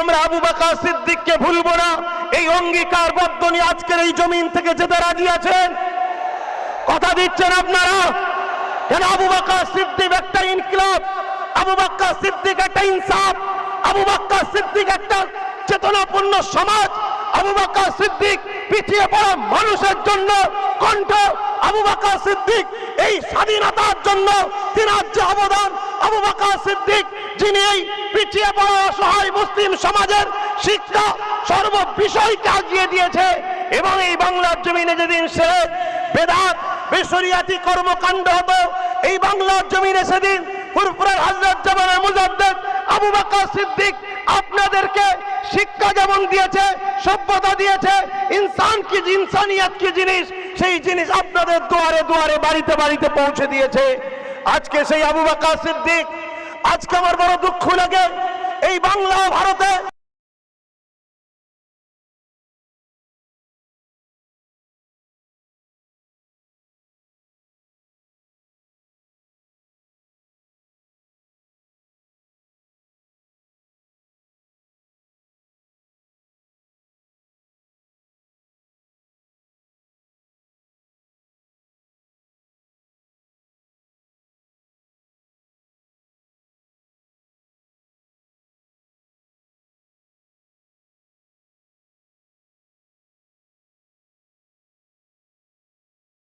আমরা আবু বাকা সিদ্দিককে ভুলবো না। এই অঙ্গীকার বদ্ধ নিয়ে আজকের এই জমিন থেকে যেতে রাজি আছেন? কথা দিচ্ছেন আপনারা? কেন আবু বাকা সিদ্দিক একটা ইনকিলাব? আবু বাক্কা সিদ্দিক একটা ইনসাফ? আবু বাক্কা সিদ্দিক একটা চেতনাপূর্ণ সমাজ? আবু বাক্কা সিদ্দিক পিছিয়ে পড়া মানুষের জন্য কণ্ঠ আবু বাক্কা সিদ্দিক, এই স্বাধীনতার জন্য তিনার অবদান। আবু বাক্কা সিদ্দিক, যিনি এই পিছিয়ে পড়া অসহায় মুসলিম সমাজের শিক্ষা সর্ব আগিয়ে দিয়েছে এবং এই বাংলার জমিনে যেদিন সে বেদাত বেসরিয়াতি কর্মকাণ্ড হতো, এই বাংলার জমিনে সেদিন ফুরফুরের হজরত জামানের মুজাদ্দেদ আবু বাকর সিদ্দিক আপনাদেরকে শিক্ষা যেমন দিয়েছে, সভ্যতা দিয়েছে, ইনসান কি, ইনসানিয়াত কি জিনিস, সেই জিনিস আপনাদের দুয়ারে দুয়ারে, বাড়িতে বাড়িতে পৌঁছে দিয়েছে। আজকে সেই আবু বাকা সিদ্দিক, আজকে আমার বড় দুঃখ লাগে, এই বাংলা ভারতে